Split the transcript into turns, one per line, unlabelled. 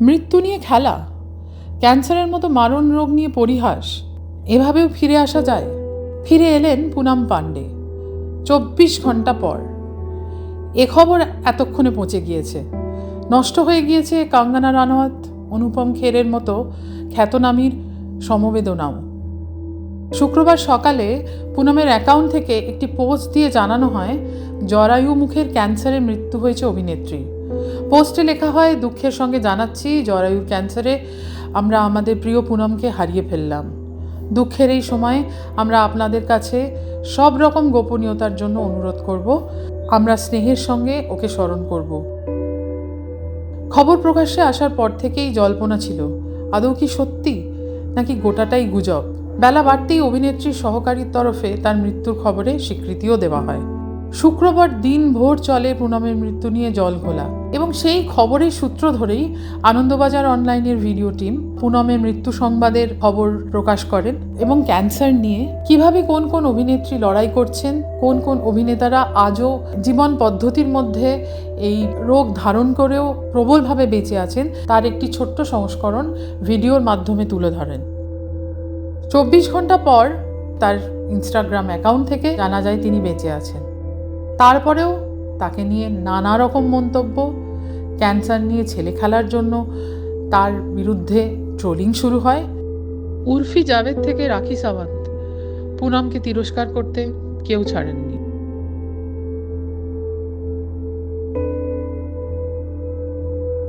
মৃত্যু নিয়ে খেলা? ক্যান্সারের মতো মারণ রোগ নিয়ে পরিহাস? এভাবেও ফিরে আসা যায়? ফিরে এলেন পুনাম পাণ্ডে। চব্বিশ ঘণ্টা পর। এ খবর এতক্ষণে পৌঁছে গিয়েছে। নষ্ট হয়ে গিয়েছে কাঙ্গানা রানাওয়াত, অনুপম খেরের মতো খ্যাতনামীর সমবেদনাও। শুক্রবার সকালে পুনমের অ্যাকাউন্ট থেকে একটি পোস্ট দিয়ে জানানো হয়, জরায়ু মুখের ক্যান্সারে মৃত্যু হয়েছে অভিনেত্রী। পোস্টে লেখা হয়, দুঃখের সঙ্গে জানাচ্ছি, জরায়ুর ক্যান্সারে আমরা আমাদের প্রিয় পুনমকে হারিয়ে ফেললাম। দুঃখের এই সময়ে আমরা আপনাদের কাছে সব রকম গোপনীয়তার জন্য অনুরোধ করব। আমরা স্নেহের সঙ্গে ওকে স্মরণ করব। খবর প্রকাশ্যে আসার পর থেকেই জল্পনা ছিল, আদৌ কি সত্যি? নাকি গোটাটাই গুজব? বেলা বাড়তেই অভিনেত্রীর সহকারীর তরফে তার মৃত্যুর খবরে স্বীকৃতিও দেওয়া হয়। শুক্রবার দিন ভোর চলে পুনমের মৃত্যু নিয়ে জল ঘোলা। এবং সেই খবরের সূত্র ধরেই আনন্দবাজার অনলাইনের ভিডিও টিম পুনমের মৃত্যু সংবাদের খবর প্রকাশ করেন এবং ক্যান্সার নিয়ে কীভাবে কোন কোন অভিনেত্রী লড়াই করছেন, কোন কোন অভিনেতারা আজও জীবন পদ্ধতির মধ্যে এই রোগ ধারণ করেও প্রবলভাবে বেঁচে আছেন, তার একটি ছোট্ট সংস্করণ ভিডিওর মাধ্যমে তুলে ধরেন। চব্বিশ ঘণ্টা পর তার ইনস্টাগ্রাম অ্যাকাউন্ট থেকে জানা যায় তিনি বেঁচে আছেন। তারপরেও তাকে নিয়ে নানা রকম মন্তব্য, ক্যান্সার নিয়ে ছেলে খেলার জন্য তার বিরুদ্ধে ট্রোলিং শুরু হয়। উর্ফি জাভেদ থেকে রাখি সাওয়ান্ত। পুনমকে তিরস্কার করতে কেউ ছাড়েননি।